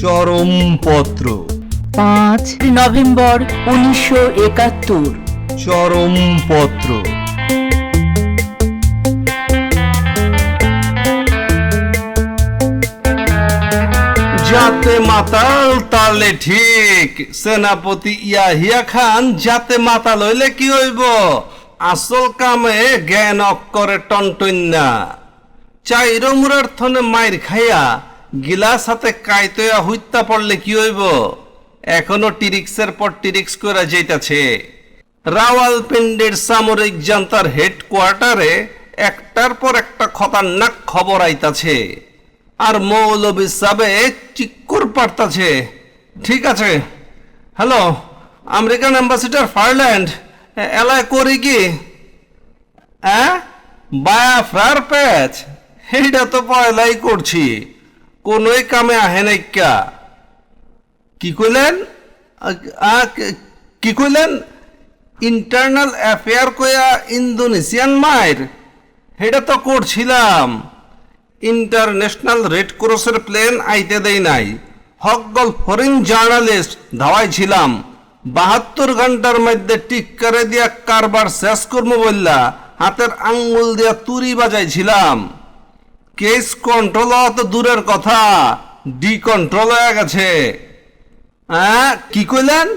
চরমপত্র। পাঁচ নভেম্বর উনিশশো একাত্তর। চরমপত্র। যাতে মাতাল তালে ঠিক। সেনাপতি ইয়াহিয়া খান যাতে মাতাল হইলে কি হইব? আসল কামে জ্ঞান অক্ষরে টনটন্যা চাইর মুরার থনে মাইর খাইয়া গিলাস হাতে কাইতয়া হইত্যা পড়লে কি হইব? এখনও টিরিক্সের পর টিরিক্স করে যাইতাছে। রাওয়ালপিন্ডির সামরিক জান্তার হেডকোয়ার্টারে একটার পর একটা খতরনাক খবর আইতাছে। আর মৌলবী সাবে চিক্কুর পারতাছে। ঠিক আছে। হ্যালো, আমেরিকান অ্যাম্বাসিডার ফারল্যান্ড, এলায় করি কি? হ্যাঁ বায়াফ্রার প্যাচ? এইটা তো পয়লাই করছি। কোনোই কামে আহে নাইকা কি। কইলেন? কি কইলেন? ইন্টারনাল অ্যাফেয়ার কয়া ইন্দোনেশিয়ান মায়ের সেটা তো করছিলাম। ইন্টারন্যাশনাল রেড ক্রসের প্লেন আইতে দেই নাই। হকগল ফরেন জার্নালিস্ট ধাওয়াই ছিলাম বাহাত্তর ঘণ্টার মধ্যে টিক করে দিয়া কারবার শেষ করব বললা, হাতের আঙ্গুল দিয়া তুরি বাজাইছিলাম। কেস কন্ট্রোল তো দূরের কথা। ডি কন্ট্রোল হয়ে গেছে। হ্যাঁ কি কইলেন?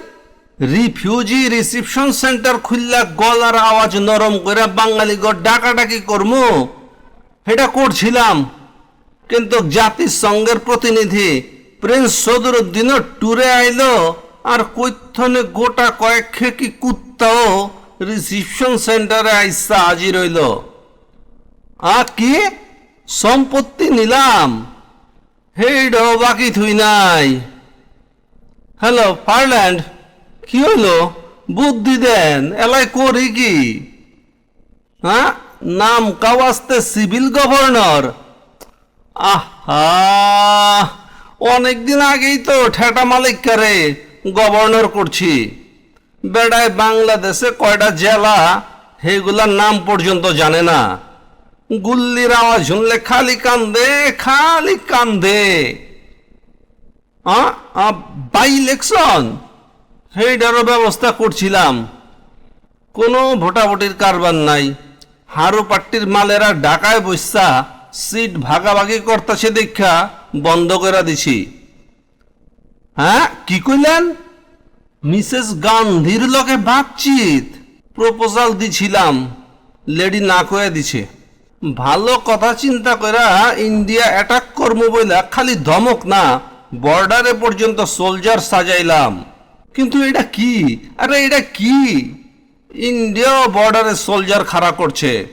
রিফিউজি রিসিপশন সেন্টার খুললা গলার আওয়াজ নরম করে বাঙালি গো ডাকাডাকি করমু। এটা করছিলাম। কিন্তু জাতিসংঘের প্রতিনিধি প্রিন্স সদরুদ্দিনও ট্যুরে আইলো আর কৈথনে গোটা কয়েক খেকি কুত্তাও রিসিপশন সেন্টারে আইসা হাজির হইল। আ কি? সম্পত্তি নিলাম। হেইডও বাকি থুই নাই। হ্যালো, ফারল্যান্ড, কি হলো? বুদ্ধি দেন, এলাই করি কি? হ্যাঁ নাম কাওয়াস্তে সিভিল গভর্নর? আহা! অনেকদিন আগেই তো ঠেটা মালিককারে গভর্নর করছি। বেড়ায় বাংলাদেশে কয়টা জেলা সেগুলার নাম পর্যন্ত জানে না। গুল্লির আওয়াজ শুনলে খালি কান্দে খালি কান্দে। বাই ইলেকশন সেইটারও ব্যবস্থা করছিলাম। কোনো ভোটাভুটির কারবার নাই। হারু পাট্টির মালেরা ডাকায় বসা সিট ভাগাভাগি করতেছে দেখা, বন্ধ করে দিছি। হ্যাঁ কি কইলেন? মিসেস গান্ধীর লগে বাতচিত, প্রপোজাল দিছিলাম, লেডি না কয়ে দিছে। ভালো কথা চিন্তা করা ইন্ডিয়া অ্যাটাক করব বইলা খালি ধমক না বর্ডারে পর্যন্ত সোলজার সাজাইলাম। কিন্তু এটা কি? আরে এটা কি? ইন্ডিয়াও বর্ডারে সোলজার খাড়া করছে।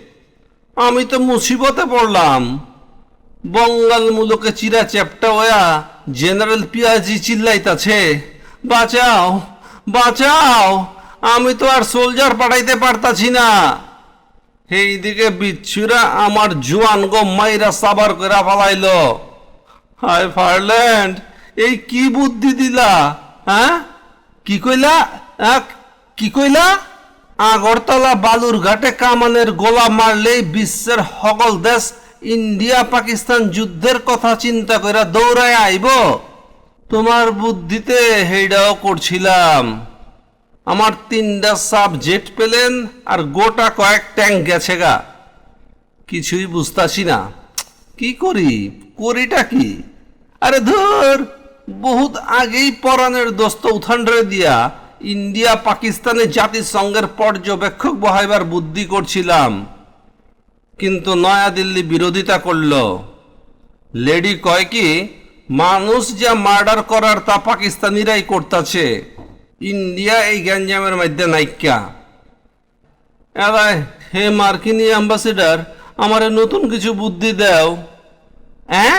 আমি তো মুসিবতে পড়লাম। বঙ্গাল মুলকে চিরা চ্যাপটা ওয়া জেনারেল পিয়াজি চিল্লাইতাছে, বাঁচাও বাঁচাও, আমি তো আর সোলজার পাঠাইতে পারতাছি না। এইদিকে বিচ্ছুরা আমার জোয়ান গো মাইরা সাবার করে ফালাইল। হায় ফারল্যান্ড, এই কি বুদ্ধি দিলা হ্যাঁ? কি কইলা? কি কইলা? আগরতলা বালুরঘাটে কামানের গোলা মারলেই বিশ্বের সকল দেশ ইন্ডিয়া পাকিস্তান যুদ্ধের কথা চিন্তা করে দৌড়ায় আইব। তোমার বুদ্ধিতে হেইডাও করছিলাম। আমার তিনটা সাব জেট পেলেন আর গোটা কয়েক ট্যাঙ্ক গেছে গা। কিছুই বুঝতাছি না। কি করি? করিটা কি? আরে ধর, বহুত আগেই পরাণের দোস্ত উঠান্ডরে দিয়া ইন্ডিয়া পাকিস্তানে জাতিসংঘের পর্যবেক্ষক বহাইবার বুদ্ধি করছিলাম। কিন্তু নয়াদিল্লি বিরোধিতা করল। লেডি কয় কি, মানুষ যা মার্ডার করার তা পাকিস্তানিরাই করতাছে। ইন্ডিয়া এই গ্যাঞ্জামের মধ্যে নাইকা। এলাই হে মার্কিনী অ্যাম্বাসিডার, আমারে নতুন কিছু বুদ্ধি দাও। হ্যাঁ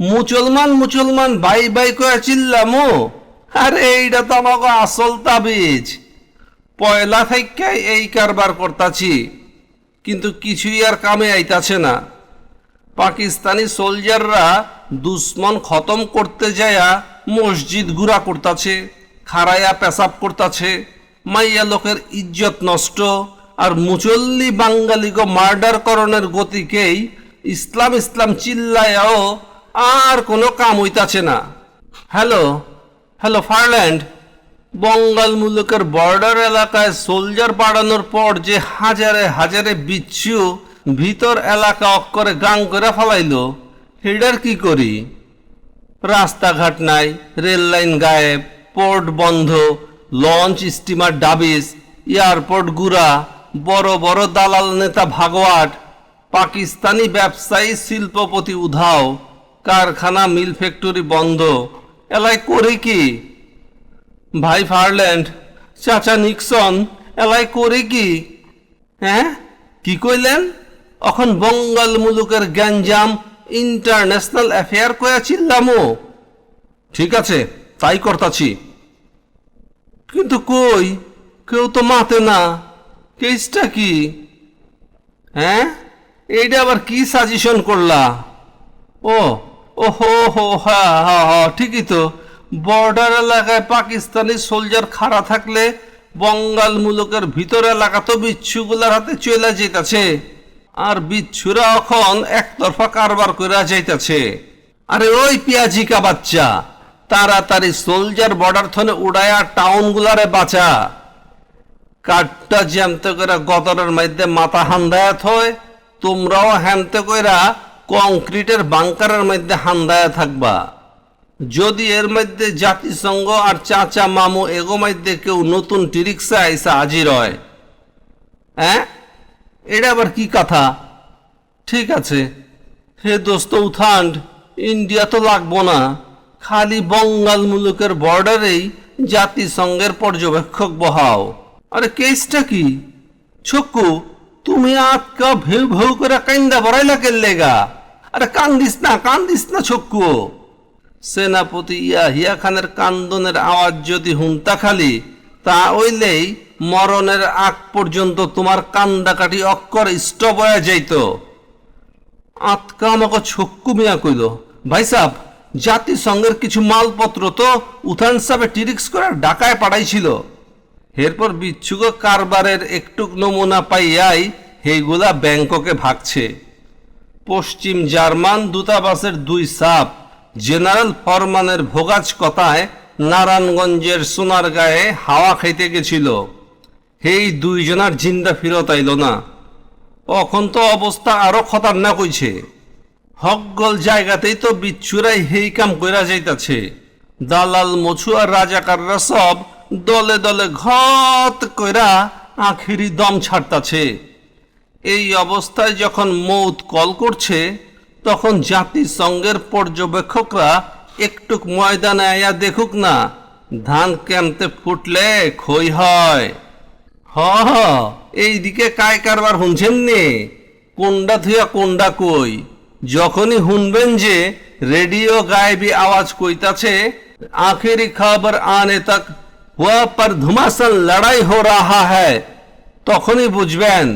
মুসলমান মুসলমান ভাই ভাই কয়ে চিল্লামো? আরে এইটা তো আমাকে আসল তাবিজ। পয়লা থেকে এই কারবার করতাছি, কিন্তু কিছুই আর কামে আইতাছে না। পাকিস্তানি সোলজাররা দুশ্মন খতম করতে যায়া মসজিদ গুড়া করতাছে। খারায়া পেশাব করতাছে, মাইয়া লোকের ইজ্জত নষ্ট, আর মুচল্লি বাঙ্গালিগো মার্ডার করণের গতিকেই ইসলাম ইসলাম চিল্লায়াও আর কোনো কাম হইতাছে না। হ্যালো হ্যালো ফারল্যান্ড, বঙ্গাল মুলুকের বর্ডার এলাকায় সোলজার বাড়ানোর পর যে হাজারে হাজারে বিচ্ছু ভিতর এলাকা অক্করে গাং করে ফেলাইলো, হেডার কি করি? রাস্তাঘাট নাই রেল লাইন গায়েব পোর্ট বন্ধ, লঞ্চ স্টিমার ডাবিস, এয়ারপোর্ট গুড়া, বড় বড় দালাল নেতা ভাগওয়াট, পাকিস্তানি ব্যবসায়ী শিল্পপতি উধাও, কারখানা মিল ফ্যাক্টরি বন্ধ। এলাই করে কি? ভাই ফারল্যান্ড, চাচা নিক্সন, এলাই করে কি? হ্যাঁ? কি কইলেন? এখন বঙ্গাল মুলুকের গ্যাঞ্জাম ইন্টারন্যাশনাল অ্যাফেয়ার কয়া চিল্লামো। ঠিক আছে। তাই করতাছি। কিন্তু কই? কেউ তো মাতে না। কেসটা কি? হ্যাঁ? এইটা আবার কি সাজেশন করলা? ও ও, হো হো হ্যাঁ হ্যাঁ ঠিকই তো। বর্ডার এলাকায় পাকিস্তানি সোলজার খাড়া থাকলে বঙ্গাল মুলুকের ভিতর এলাকা তো বিচ্ছুগুলার হাতে চলে যেতেছে আর বিচ্ছুরা এখন একতরফা কারবার করে যাইতেছে। আরে ওই পিয়াজিকা বাচ্চা! তাড়াতাড়ি সোলজার বর্ডার থনে উড়ায়া টাউন গুলারে বাঁচা। কাঠটা জ্যামতে করে গতরের মধ্যে মাথা হান্দায়াত হয়, তোমরাও হ্যানতে কইরা কংক্রিটের বাংকারের মধ্যে হান্দায়া থাকবা। যদি এর মধ্যে জাতিসংঘ আর চাচা মামু এগো মধ্যে কেউ নতুন টিরিক্সা আইসা হাজির হয়। হ্যাঁ? এটা আবার কি কথা? ঠিক আছে। হে দোস্ত উথান্ড ইন্ডিয়া তো লাগবো না। খালি বঙ্গাল মুলুকের বর্ডারেই জাতিসংঘের পর্যবেক্ষক বহাও। আরে কেসটা কি? ছক্কু, তুমি আটকা ভেউ ভেউ করে কান্দা বড়াইলা কেল্লেগা আরে কান্দিস না কান্দিস না ছক্কু। সেনাপতি ইয়াহিয়া খানের কান্দনের আওয়াজ যদি হুনতা খালি, তা ওইলেই মরণের আগ পর্যন্ত তোমার কান্দাকাটি অক্ষর স্টপ হয়ে যাইত। আতকা আমাকে ছক্কু মিয়া কইল, ভাই সাহ জাতিসংঘের কিছু মালপত্র তো উথান সাহেবে টিরিক্স করে ঢাকায় পাঠাইছিল। এরপর বিচ্ছুক কারবারের একটুক নমুনা পাইয়াই হেগুলা ব্যাংককে ভাগছে। পশ্চিম জার্মান দূতাবাসের দুই সাপ, জেনারেল ফরমানের ভোগাজ কথায় নারায়ণগঞ্জের সোনারগাঁয়ে হাওয়া খাইতে গেছিল। এই দুইজনার জিন্দা ফিরত আইল না। এখন তো অবস্থা আরও খতরনাক হইছে। হকগল জায়গাতেই তো বিচ্ছুরাই হেই কাম কইরা যাইতাছে। দালাল মছুয়ার রাজাকাররা সব দলে দলে ঘত কইরা আখিরি দম ছাড়তাছে। এই অবস্থায় যখন মৌত কল করছে, তখন জাতিসংঘের পর্যবেক্ষকরা একটুক ময়দানে আয়া দেখুক না, ধান কেমতে ফুটলে খই হয়। হ এইদিকে কায় কারবার শুনছেন নে? কোনডা থুয়া কোনডা কই? যখনই শুনবেন যে রেডিও গায়েবি আওয়াজ কইতাছে, আখেরি খবর আনে তক, হুয়া পর ধুমাসান লড়াই হো রাহা হ্যায় তখনই বুঝবেন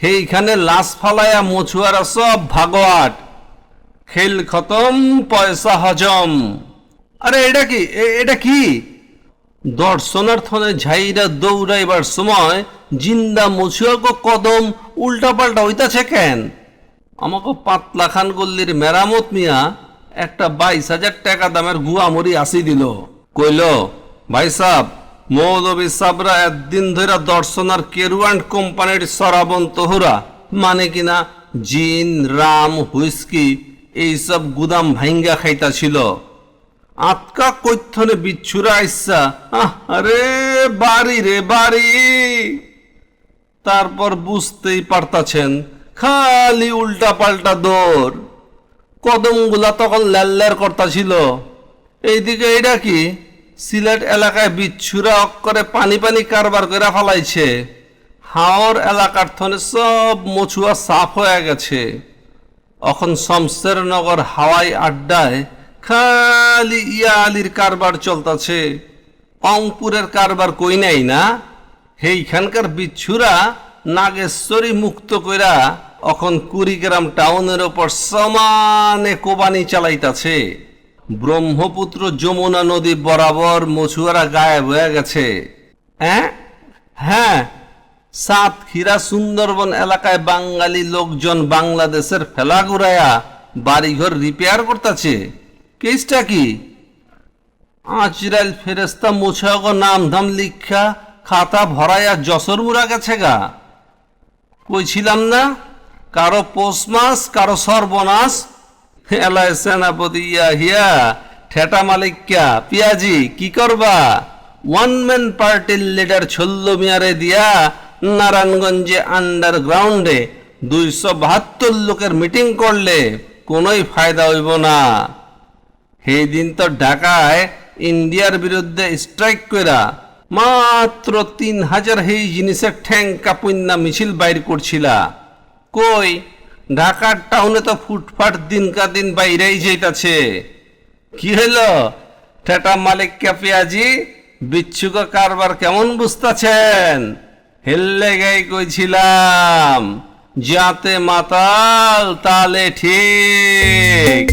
সেইখানে লাশ ফালায়া মছুয়ারা সব ভাগোয়াট। খেল খতম, পয়সা হজম। আরে এটা কি? এটা কি? দর্শনার্থনে ঝাইরা দৌড়াইবার সময় জিন্দা মছুয়াকে কদম উল্টা পাল্টা হইতাছে কেন? আমাকে পাতলা খান গল্লির মেরামত মিয়া একটা বাইশ হাজার টাকা দামের গুয়ামরি আসি দিল। কইল, ভাই সাহ মৌলবী সাবরা একদিন ধরে দর্শনার কেরুয়ান্ড কোম্পানির সরাবন তোহরা মানে কিনা জিন, রাম, হুইস্কি, এইসব গুদাম ভাঙ্গা খাইতা ছিল আতকা কৈথনে বিচ্ছুরা আইসা আরে বাড়ি রে বাড়ি। তারপর বুঝতেই পারতাছেন খালি উল্টা পাল্টা দৌড়। কদমগুলা তখন ল্যাল্লার কর্তা ছিল। এইদিকে এটা কি? সিলেট এলাকায় বিচ্ছুরা অক্করে পানি পানি কারবার করে ফালাইছে। হাওর এলাকার থনে সব মছুয়া সাফ হয়ে গেছে। এখন শমশেরনগর হাওয়াই আড্ডায় খালি ইয়া আলির কারবার চলতেছে। অংপুরের কারবার কই নাই না? সেইখানকার বিচ্ছুরা নাগেশ্বরী মুক্ত কইরা এখন কুড়িগ্রাম টাউনের ওপর সমানে কোবানি চালাইতাছে। ব্রহ্মপুত্র যমুনা নদী বরাবর মছুয়ারা গায়েব হয়ে গেছে। হ্যাঁ? হ্যাঁ। সাতক্ষীরা সুন্দরবন এলাকায় বাঙালি লোকজন বাংলাদেশের ফেলা ঘুরাইয়া বাড়িঘর রিপেয়ার করতেছে। কেসটা কি? আচরাইল ফেরেস্তা মুছাগো নাম ধাম লিখা খাতা ভরাইয়া যশোর মুরা গেছে গা। কইছিলাম না, কারও পৌষ কারও সর্বনাশ। এলায় সেনাপতি, ইয়া হিয়া, ঠেটা মালিকা পিয়াজি, কি করবা? ওয়ান ম্যান পার্টির লিডার ছল্ল মিয়ারে দিয়া নারায়ণগঞ্জে আন্ডারগ্রাউন্ডে দুইশো বাহাত্তর লোকের মিটিং করলে কোনোই ফায়দা হইব না। সেই দিন তো ঢাকায় ইন্ডিয়ার বিরুদ্ধে স্ট্রাইক কইরা মাত্র তিন হাজার সেই জিনিসের ঠ্যাং কাপুন্না মিছিল বাইর করছিলা। কই? ঢাকার টাউনে তো ফুটফাট দিনকা দিন বাইরেই যাইতাছে। কি হইল? ঠেটা মালিক পেঁয়াজি, বিচ্ছুক কারবার কেমন বুঝতাছেন? হেললে গাই কইছিলাম, যাতে মাতাল তালে ঠিক।